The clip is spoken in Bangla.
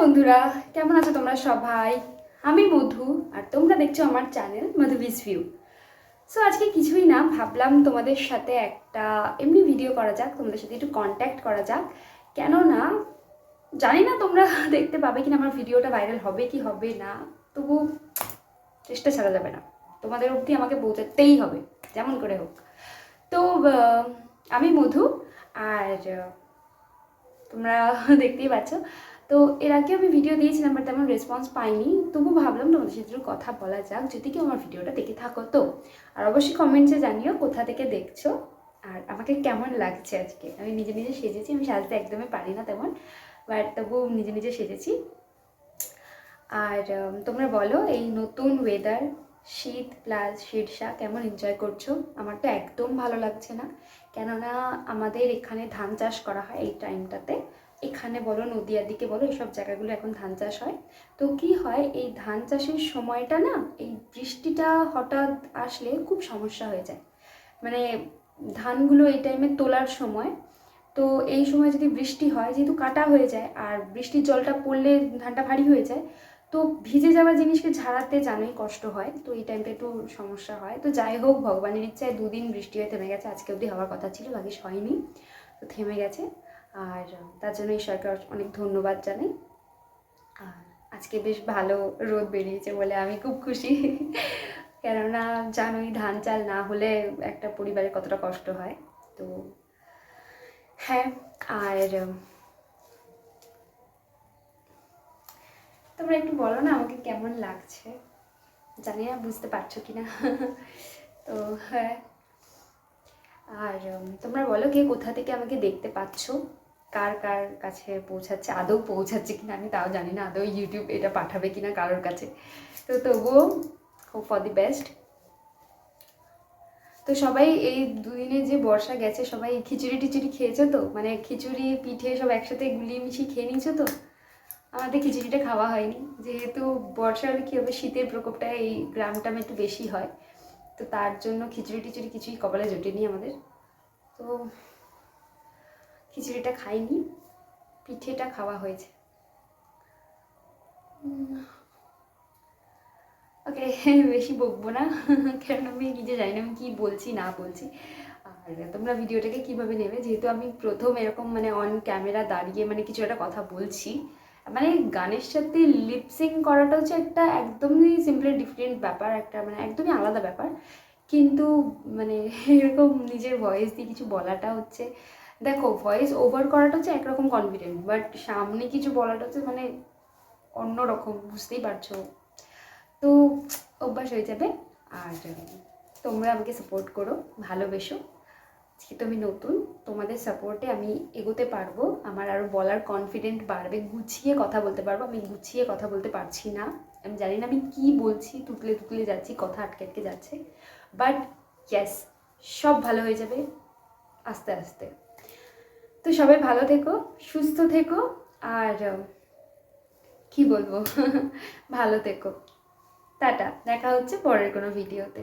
বন্ধুরা, কেমন আছো তোমরা সবাই? আমি মধু, আর তোমরা দেখছ আমার চ্যানেল মধু মধুবিস ভিউ সো আজকে কিছুই না, ভাবলাম তোমাদের সাথে একটা এমনি ভিডিও করা যাক, তোমাদের সাথে একটু কন্ট্যাক্ট করা যাক। কেননা, জানি না তোমরা দেখতে পাবে কিনা আমার ভিডিওটা ভাইরাল হবে কি হবে না, তবু চেষ্টা ছাড়া যাবে না। তোমাদের অবধি আমাকে পৌঁছাতেই হবে, যেমন করে হোক। তো আমি মধু, আর তোমরা দেখতেই পাচ্ছ তো এর আগে আমি ভিডিও দিয়েছিলাম বাট তেমন রেসপন্স পাইনি। তবু ভাবলাম তোমাদের সাথে কথা বলা যাক, যদি কেউ আমার ভিডিওটা দেখে থাকো তো। আর অবশ্যই কমেন্টসে জানিও কোথা থেকে দেখছ, আর আমাকে কেমন লাগছে আজকে। আমি নিজে নিজে সেজেছি, আমি সাজতে একদমই পারি না তেমন বাট তবু নিজে নিজে সেজেছি। আর তোমরা বলো, এই নতুন ওয়েদার শীত প্লাস শীর্ষা কেমন এনজয় করছ? আমার তো একদম ভালো লাগছে না। কেননা আমাদের এখানে ধান চাষ করা হয় এই টাইমটাতে এখানে বলো, নদিয়ার দিকে বলো এইসব জায়গাগুলো এখন ধান চাষ হয়। তো কি হয়, এই ধান চাষের সময়টা না, এই বৃষ্টিটা হঠাৎ আসলে খুব সমস্যা হয়ে যায়। মানে ধানগুলো এই টাইমে তোলার সময়, তো এই সময় যদি বৃষ্টি হয়, যেহেতু কাটা হয়ে যায়, আর বৃষ্টির জলটা পড়লে ধানটা ভারী হয়ে যায়, তো ভিজে যাওয়া জিনিসকে ঝাড়াতে জানোই কষ্ট হয়, তো এই টাইমটা একটু সমস্যা হয়। তো যাই হোক, ভগবানের ইচ্ছায় দুদিন বৃষ্টি হয়ে থেমে গেছে, আজকে অবধি হওয়ার কথা ছিল, বাকি হয়নি তো থেমে গেছে। আর তার জন্য ঈশ্বরকে অনেক ধন্যবাদ জানাই। আর, আজকে বেশ ভালো রোদ বেরিয়েছে বলে আমি খুব খুশি। কেননা, জানোই ধান চাল না হলে একটা পরিবারে কতটা কষ্ট হয়। তো হ্যাঁ আর তোমরা একটু বলো না আমাকে কেমন লাগছে? জানি না, বুঝতে পারছ কি না তো হ্যাঁ। আর তোমরা বলো কে কোথা থেকে আমাকে দেখতে পাচ্ছ? কার কার কাছে পৌঁছাচ্ছে, আদৌ পৌঁছাচ্ছে কিনা আমি তাও জানি না, আদৌ ইউটিউব এটা পাঠাবে কিনা কারোর কাছে। তো তবুও হোপ ফর দি বেস্ট তো সবাই এই দুদিনে যে বর্ষা গেছে, সবাই খিচুড়ি টিচুড়ি খেয়েছো তো? মানে খিচুড়ি, পিঠে সব একসাথে গুলিয়ে মিশিয়ে খেয়ে নিয়েছো তো? আমাদের খিচুড়িটা খাওয়া হয়নি, যেহেতু বর্ষা হলে কী হবে, শীতের প্রকোপটা এই গ্রামটা একটু বেশি হয়। তো তার জন্য খিচুড়ি টিচুড়ি কিছুই কপালে জোটেনি আমাদের। তো খিচুড়িটা খাইনি, পিঠেটা খাওয়া হয়েছে। ওকে, বেশি বকবো না কারণ আমি নিজে জানি না আমি কী বলছি, না বলছি। আর তোমরা ভিডিওটাকে কীভাবে নেবে, যেহেতু আমি প্রথম এরকম মানে অন ক্যামেরা দাঁড়িয়ে মানে কিছু একটা কথা বলছি মানে গানের সাথে লিপসিং করাটা হচ্ছে একটা একদমই সিম্পলি ডিফারেন্ট ব্যাপার, একটা মানে একদমই আলাদা ব্যাপার। কিন্তু মানে এরকম নিজের ভয়েস দিয়ে কিছু বলাটা হচ্ছে দেখো ভয়েস ওভার করাটা হচ্ছে একরকম কনফিডেন্ট বাট সামনে কিছু বলাটা হচ্ছে মানে অন্যরকম, বুঝতেই পারছ। তো অভ্যাস হয়ে যাবে। আর তোমরা আমাকে সাপোর্ট করো, ভালোবেসো। যেহেতু আমি নতুন, তোমাদের সাপোর্টে আমি এগোতে পারব। আমার আরও বলার কনফিডেন্ট বাড়বে, গুছিয়ে কথা বলতে পারব। আমি গুছিয়ে কথা বলতে পারছি না। আমি জানি না আমি কী বলছি, তুতলে তুতলে যাচ্ছি, কথা আটকে আটকে যাচ্ছে। বাট ইয়েস সব ভালো হয়ে যাবে, আস্তে আস্তে। তো সবাই ভালো থেকো, সুস্থ থেকো, আর কি বলব? ভালো থেকো। টাটা, দেখা হচ্ছে পরের কোনো ভিডিওতে।